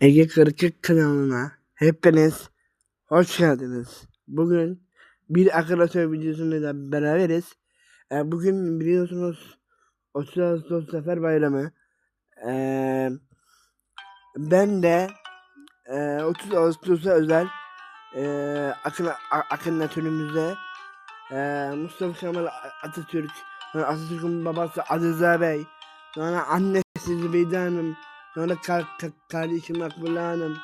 Ege Kırıkık kanalına hepiniz hoş geldiniz. Bugün bir arkadaşlar videosuyla beraberiz. Ee, bugün biliyorsunuz 30 Ağustos Zafer Bayramı. Ee, ben de e, 30 Ağustos'a özel e, akın, A- akın natürümüzde e, Mustafa Kemal Atatürk, Atatürk'ün babası Aziz Bey, sonra annesi Zübeyde Hanım, Sonra ka- ka- kardeşim Akbula Hanım.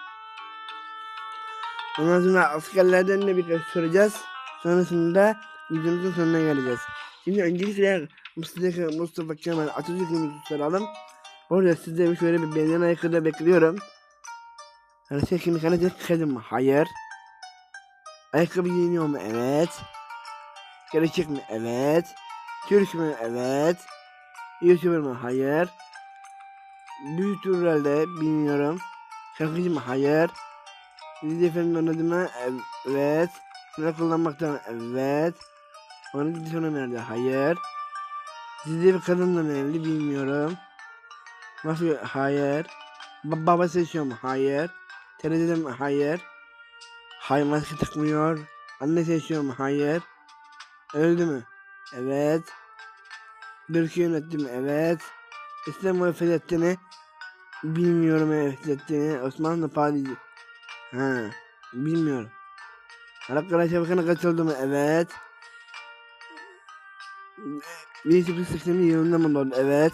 Ondan sonra askerlerden de birkaç soracağız. Sonrasında videomuzun sonuna geleceğiz. Şimdi öncelikle Mustafa, Mustafa Kemal Atatürk'ümüzü soralım. Orada sizde şöyle bir beğenen ayakkabıda bekliyorum. Yani sen şimdi kanıcı kadın mı? Hayır. Ayakkabı giyiniyor mu? Evet. Gerçek mi? Evet. Türk mü? Evet. YouTuber mı? Hayır. Büyütür herhalde bilmiyorum. Şarkıcı? Hayır. Dizi film oynadı mı? Evet. Silah kullanmakta mı? Evet. Onu dizi film nerede? Hayır. Dizide bir kadınla mı evli bilmiyorum. Nasıl? Hayır. Ba baba seçiyor? Hayır. Televizyonda mı? Hayır. Hayır maske takmıyor. Anne seçiyor? Hayır. Öldü mü? Evet. Ülke yönetti mi? Evet. İstanbul'u fethettiğini bilmiyorum evet fethettiğini. Osmanlı padişahı. Ha, bilmiyorum. Arap Şabakan'a katıldı mı? Evet. Bir sıfır sistemi yılında mı doğdu? Evet.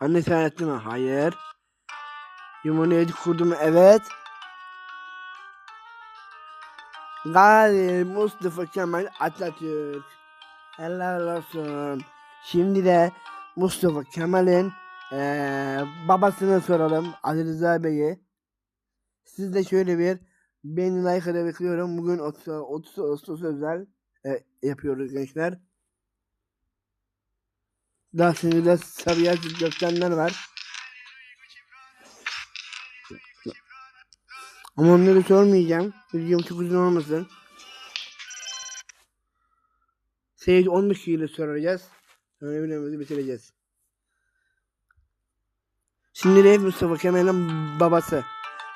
Anne seyahatti mi? Hayır. Cumhuriyeti kurdu mu? Evet. Gazi Mustafa Kemal Atatürk. Helal olsun. Şimdi de Mustafa Kemal'in eee babasını soralım. Ali Rıza Bey'i. Siz de şöyle bir beni like'da bekliyorum. Bugün 30, 30 Ağustos özel e, yapıyoruz gençler. Daha şimdi de Sabiha Göktenler var. Ama onları sormayacağım. Videom çok uzun olmasın. Seyirci 15 kişiyle soracağız. Videomuzu bitireceğiz. Şimdi de Mustafa Kemal'in babası.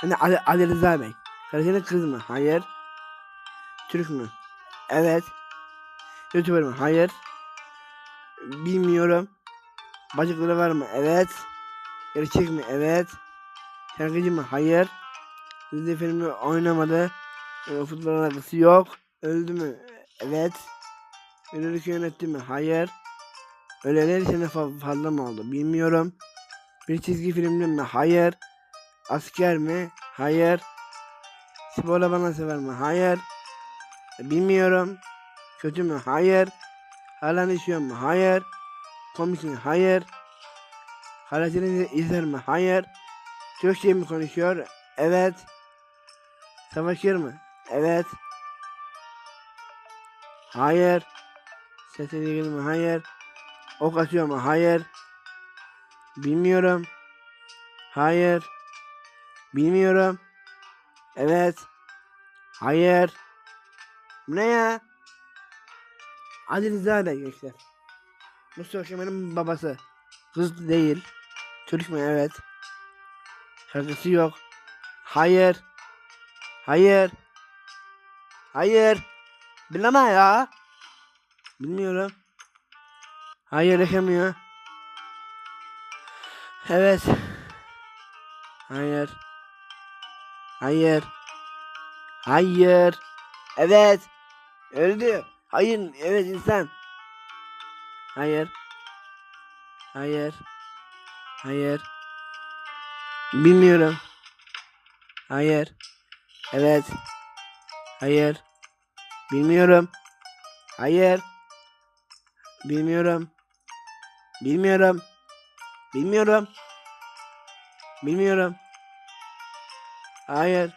Yani Ali, Ali Rıza Bey. Karısının kız mı? Hayır. Türk mü? Evet. Youtuber mı? Hayır. Bilmiyorum. Bacakları var mı? Evet. Gerçek mi? Evet. Şarkıcı mı? Hayır. Dizi filmi oynamadı. E, futbol alakası yok. Öldü mü? Evet. Ünlülük yönetti mi? Hayır. Öleleri sene fa- fazla mı oldu? Bilmiyorum. Bir çizgi filmde mi? Hayır. Asker mi? Hayır. Sporla bana sever mi? Hayır. Bilmiyorum. Kötü mü? Hayır. Hala işiyor mu? Hayır. Komik mi? Hayır. Hareketini izler mi? Hayır. Türkçe mi konuşuyor? Evet. Savaşır mı? Evet. Hayır. İlgili mi? Hayır. Ok atıyor mu? Hayır. Bilmiyorum. Hayır. Bilmiyorum. Evet. Hayır. Bu ne ya? Ali Rıza Bey gençler. Mustafa Kemal'in babası. Kız değil. Türk mü? Evet. Şarkısı yok. Hayır. Hayır. Hayır. Bileme ya. Bilmiyorum. Hayır yaşamıyor. Evet. Hayır. Hayır. Hayır. Evet. Öldü. Hayır. Evet insan. Hayır. Hayır. Hayır. Bilmiyorum. Hayır. Evet. Hayır. Bilmiyorum. Hayır. Bilmiyorum. Bilmiyorum. Bilmiyorum. Bilmiyorum. Hayır.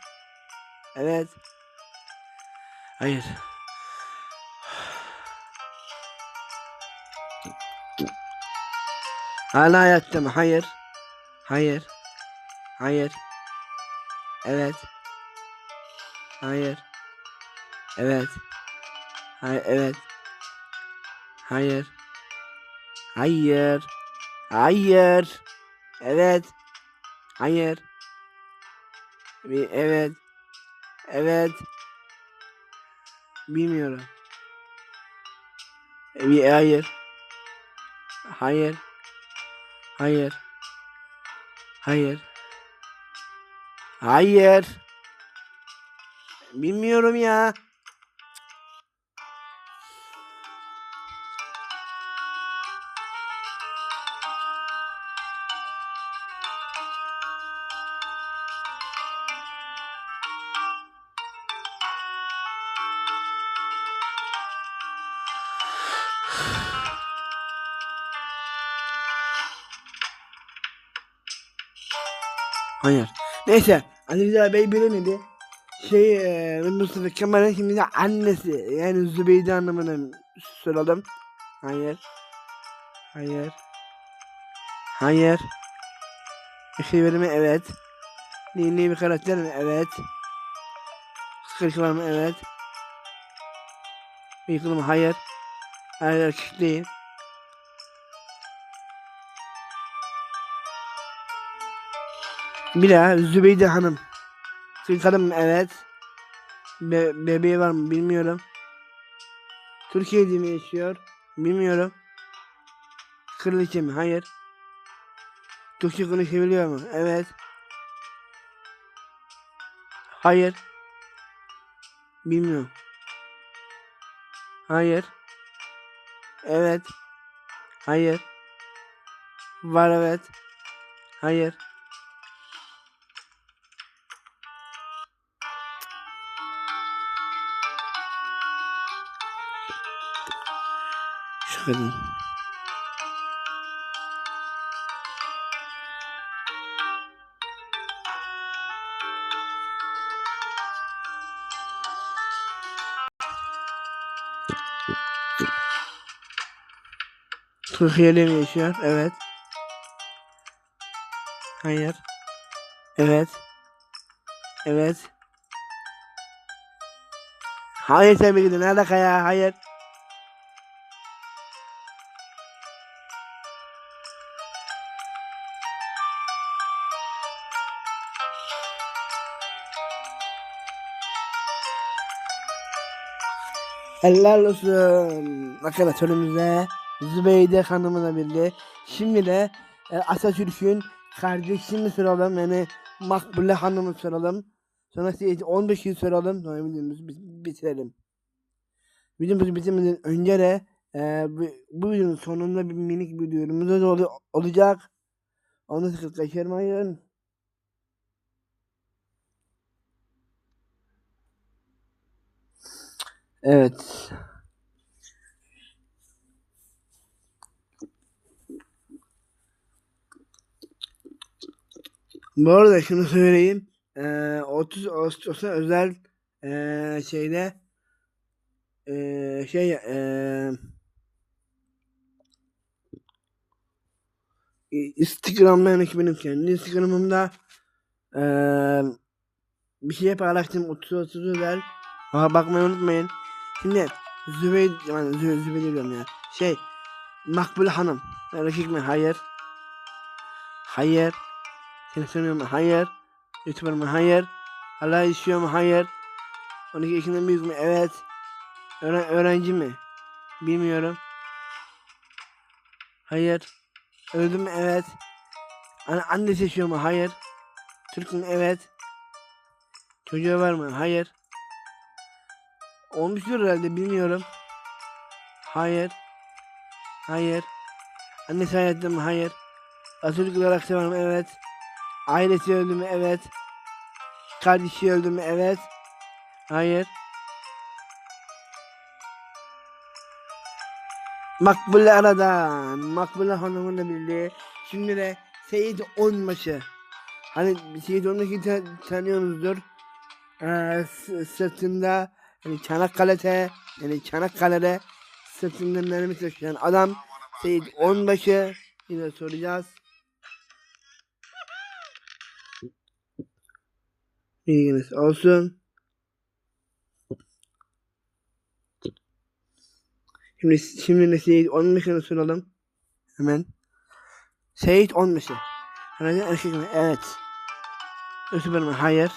Evet. Hayır. Hala hayatta mı? Hayır. Hayır. Hayır. Evet. Hayır. Evet. Hayır. Evet. Hayır. Hayır. Hayır. Evet. Hayır. Evet. Evet. Bilmiyorum. E, Bir hayır. Hayır. Hayır. Hayır. Hayır. Bilmiyorum ya. Hayır. Neyse. Ali Rıza Bey bilemedi. Şey eee Mustafa Kemal'in şimdi annesi yani Zübeyde anlamını soralım. Hayır. Hayır. Hayır. Bir şey verimi evet. Dini bir karakter mi? Evet. Sıkıntı var mı? Evet. Bir yıkılım hayır. Hayır erkek değil. Daha Zübeyde Hanım. Türk mı? Evet. Be bebeği var mı? Bilmiyorum. Türkiye'de mi yaşıyor? Bilmiyorum. Kraliçe mi? Hayır. Türkçe konuşabiliyor mu? Evet. Hayır. Bilmiyorum. Hayır. Evet. Hayır. Var evet. Hayır. Şu kadın. Türkiye'de mi yaşıyor? Evet. Hayır. Evet. Evet. Hayır tabii ki de. Ne alaka ya? Hayır. Helal olsun arkadaşlarımıza Zübeyde Hanım'la birlikte. Şimdi de e, Atatürk'ün kardeşini soralım yani Makbule Hanım'ı soralım. Sonra size 15 yıl soralım. Sonra videomuzu bi- bitirelim. Videomuzu bitirmeden önce de e, bu, videonun sonunda bir minik da ol- olacak. Onu sakın kaçırmayın. Evet. Bu arada şunu söyleyeyim. Eee 30 Ağustos'a özel eee şeyde eee şey eee Instagram'da benim kendi Instagram'ımda eee bir şey paylaştım 30 30 özel. Ha bakmayı unutmayın. Şimdi Zübeyde yani Zü Zübeyde diyorum ya. Şey Makbule Hanım. Erkek mi? Hayır. Hayır. Sanıyor mu? Hayır. YouTuber mı? Hayır. Hala yaşıyor mu? Hayır. 12 yaşından büyük mü? Evet. Öğren öğrenci mi? Bilmiyorum. Hayır. Öldü mü? Evet. Anne annesi yaşıyor mu? Hayır. Türk mü? Evet. Çocuğu var mı? Hayır. Olmuştur herhalde bilmiyorum. Hayır. Hayır. Annesi hayatta mı? Hayır. Atatürk olarak sever mi? Evet. Ailesi öldü mü? Evet. Kardeşi öldü mü? Evet. Hayır. Makbule aradan. Makbule hanımınla birlikte. Şimdi de Seyit Onbaşı. Hani Seyit Onbaşı'yı ta- tanıyorsunuzdur. Ee, sırtında hani Çanakkale'de yani Çanakkale'de sırtında mermi taşıyan adam Seyit Onbaşı yine soracağız. Bilginiz olsun. Şimdi şimdi de Seyit Onbaşı'nı soralım. Hemen. Seyit Onbaşı. Erkek mi? Evet. Mi? Hayır.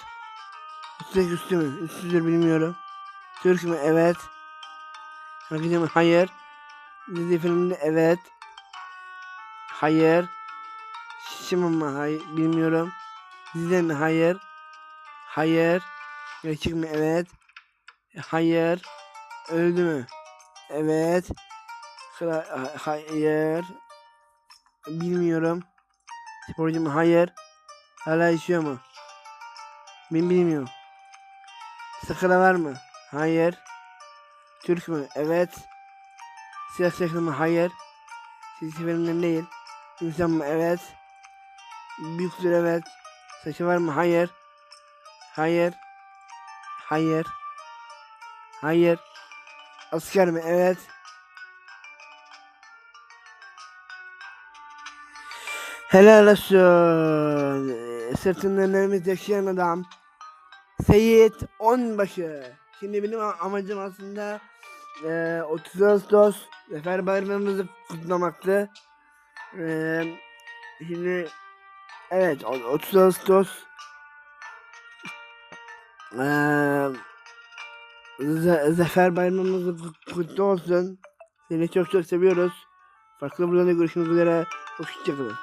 Üstteki üstü mü? Üstüdür bilmiyorum. Türk mü? Evet. Hakikaten mi? Hayır. Dizi filmde evet. Hayır. Şişim mi? Hayır. Bilmiyorum. Dizide mi? Hayır. Hayır. Gerçek mi? Evet. Hayır. Öldü mü? Evet. Kra ha- hayır. Bilmiyorum. Sporcu mu? Hayır. Hala yaşıyor mu? Ben bilmiyorum. Sakala var mı? Hayır. Türk mü? Evet. Siyah saklı mı? Hayır. Çizgi filmden değil. İnsan mı? Evet. Büyüktür evet. Saçı var mı? Hayır. Hayır. Hayır. Hayır. Asker mi? Evet. Helal olsun. Ee, Sırtında nefes yaşayan adam. Seyit Onbaşı. Şimdi benim amacım aslında eee 30 Ağustos Zafer Bayramımızı kutlamaktı. Eee şimdi evet o- 30 Ağustos Za- Zafer Bayramımız kut- kutlu olsun. Seni çok çok seviyoruz. Farklı burada görüşmek üzere. Hoşçakalın.